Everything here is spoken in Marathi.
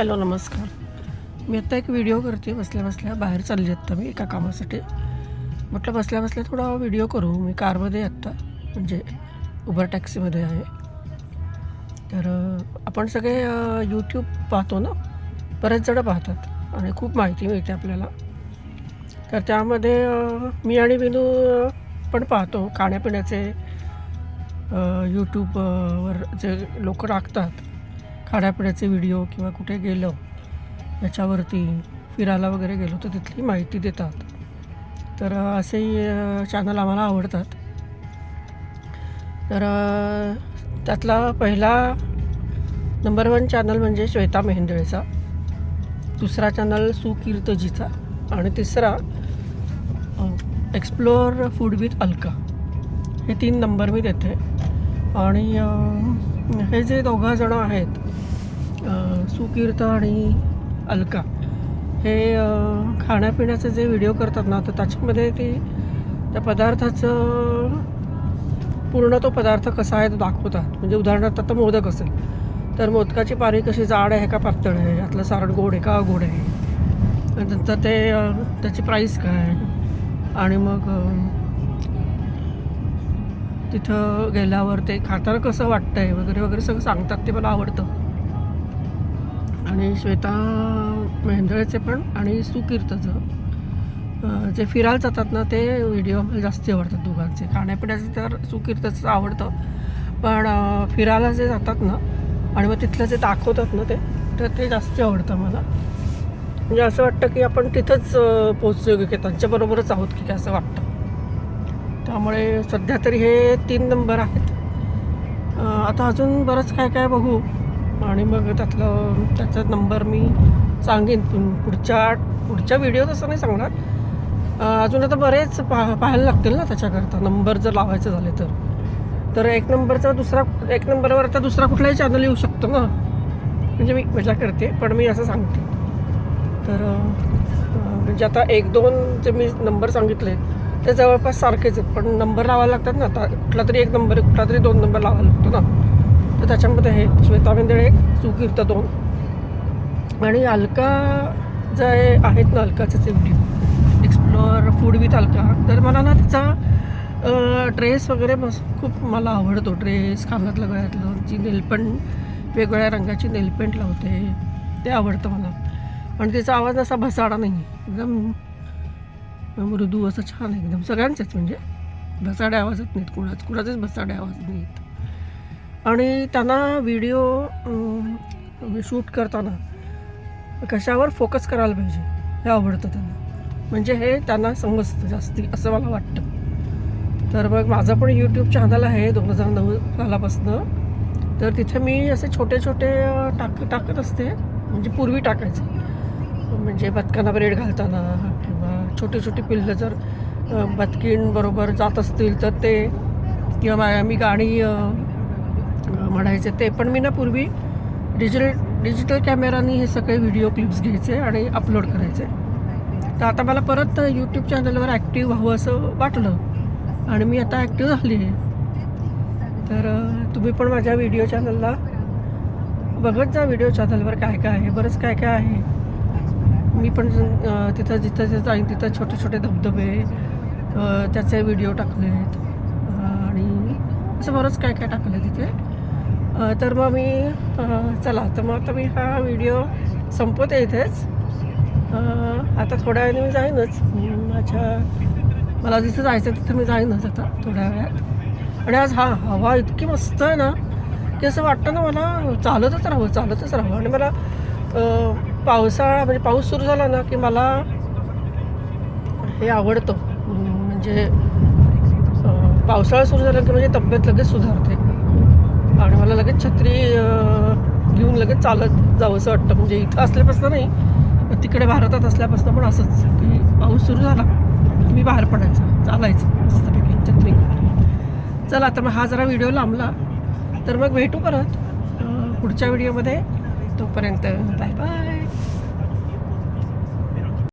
हॅलो नमस्कार. मी आत्ता एक व्हिडिओ करते बसल्या बसल्या बाहेर चालली आत्ता मी एका कामासाठी. म्हटलं बसल्या बसल्या थोडा व्हिडिओ करू मी कारमध्ये आत्ता म्हणजे उबर टॅक्सीमध्ये आहे. तर आपण सगळे यूट्यूब पाहतो ना? बरेच जणं पाहतात आणि खूप माहिती मिळते आपल्याला. तर त्यामध्ये मी आणि विनू पण पाहतो खाण्यापिण्याचे यूट्यूबवर जे लोक टाकतात. खाण्यापिण्याचे व्हिडिओ किंवा कुठे गेलो याच्यावरती फिरायला वगैरे गेलो तर तिथली माहिती देतात. तर असेही चॅनल आम्हाला आवडतात. तर त्यातला पहिला नंबर वन चॅनल म्हणजे श्वेता मेहेंदळेचा दुसरा चॅनल सुकीर्तजीचा. आणि तिसरा एक्सप्लोअर फूड विथ अलका. हे तीन नंबर मी देते. आणि हे जे दोघं जणं आहेत सुकीर्त आणि अलका हे खाण्यापिण्याचे जे व्हिडिओ करतात ना तर त्याच्यामध्ये ते त्या पदार्थाचं पूर्ण तो पदार्थ कसा आहे तो दाखवतात. म्हणजे उदाहरणार्थ आता मोदक असेल तर मोदकाची पारी कशी जाड आहे का पातळ आहे? यातलं सारण गोड आहे का गोड आहे? नंतर ते त्याची प्राईस काय आणि मग तिथं गेल्यावर ते खाताना कसं वाटतंय? वगैरे वगैरे सगळं सांगतात ते मला आवडतं. आणि श्वेता मेहेंदळेचे पण आणि सुकीर्तचं. जे फिरायला जातात ना ते व्हिडिओ मला जास्ती आवडतात दोघांचे. खाण्यापिण्याचे तर सुकीर्तचं आवडतं. पण फिरायला जे जातात ना आणि मग तिथलं जे दाखवतात ना ते तर ते जास्त आवडतं मला. म्हणजे असं वाटतं की आपण तिथंच अं, की त्यांच्याबरोबरच आहोत की काय असं वाटतं. त्यामुळे सध्या तरी हे तीन नंबर आहेत. आता अजून बरंच काय काय बघू. आणि मग त्यातलं त्याचा नंबर मी सांगेन पुढच्या पुढच्या व्हिडिओ तसं नाही सांगणार. अजून आता बरेच पा पाहायला लागतील ना त्याच्याकरता. नंबर जर लावायचे झाले तर. तर एक नंबरचा दुसरा एक नंबरवर आता दुसरा कुठलाही चॅनल येऊ शकतो ना. म्हणजे मी मजा करते पण मी असं सांगते. तर म्हणजे आता एक दोन जे मी नंबर सांगितले ते जवळपास सारखेच आहेत. पण नंबर लावायला लागतात ना आता कुठला तरी एक नंबर कुठला तरी दोन नंबर लावायला लागतो ना. तर त्याच्यामध्ये हे श्वेता मेंदळे एक सुकीर्त दोन. आणि अलका जे आहेत ना अलकाचे जे video explore food with Alka. तर मला ना तिचा ड्रेस वगैरे मस्त खूप मला आवडतो. ड्रेस कानातलं गळ्यातलं. जी नेलपेंट वेगवेगळ्या रंगाची नेलपेंट लावते. ते आवडतं मला. आणि तिचा आवाज असा भसाडा नाही एकदम मृदू असं छान आहे. एकदम सगळ्यांचेच म्हणजे भसाडे आवाजच नाहीत. कुणाच कुणाचेच भसाडे आवाज नाहीत. आणि त्यांना व्हिडिओ शूट करताना कशावर फोकस करायला पाहिजे हे आवडतं त्यांना. म्हणजे हे त्यांना समजतं जास्ती असं मला वाटतं. तर मग माझं पण यूट्यूब चॅनल आहे दोन हजार नऊ सालापासनं तर तिथे मी असे छोटे छोटे टाक टाकत असते. म्हणजे पूर्वी टाकायचे. म्हणजे बदकांना ब्रेड घालताना किंवा छोटी छोटी पिल्लं जर बदकींबरोबर जात असतील तर ते. किंवा मी गाणी म्हणायचे ते. पण मी ना पूर्वी डिजिटल डिजिटल कॅमेरानी हे सगळे व्हिडिओ क्लिप्स घ्यायचे आणि अपलोड करायचे. तर आता मला परत यूट्यूब चॅनलवर ॲक्टिव्ह व्हावं असं वाटलं आणि मी आता ॲक्टिव्ह झाली आहे. तर तुम्ही पण माझ्या व्हिडिओ चॅनलला बघत जा व्हिडिओ चॅनलवर काय काय आहे. बरंच काय काय आहे. मी पण तिथं जिथं जिथं जाईन तिथं छोटे छोटे धबधबे त्याचे व्हिडिओ टाकले आहेत आणि असं बरंच काय काय टाकलं तिथे? तर मग मी चला तर मग आता मी हा व्हिडिओ संपवते इथेच. आता थोड्या वेळाने मी जाईनच. माझ्या मला जिथं जायचं तिथं मी जाईनच आता थोड्या वेळात. आणि आज हा हवा इतकी मस्त आहे ना की असं वाटतं ना मला चालतच राहावं चालतच राहावं. आणि मला पावसाळा म्हणजे पाऊस सुरू झाला ना की मला हे आवडतं. म्हणजे पावसाळा सुरू झाला की म्हणजे तब्येत लगेच सुधारते. आणि मला लगेच छत्री घेऊन लगेच चालत जावंसं वाटतं. म्हणजे इथं असल्यापासून नाही तिकडे भारतात असल्यापासून पण असंच की पाऊस सुरू झाला की मी बाहेर पडायचं चालायचं मस्तपैकी छत्री चला तर मग हा जरा व्हिडिओ लांबला. तर मग भेटू परत पुढच्या व्हिडिओमध्ये. तोपर्यंत बाय बाय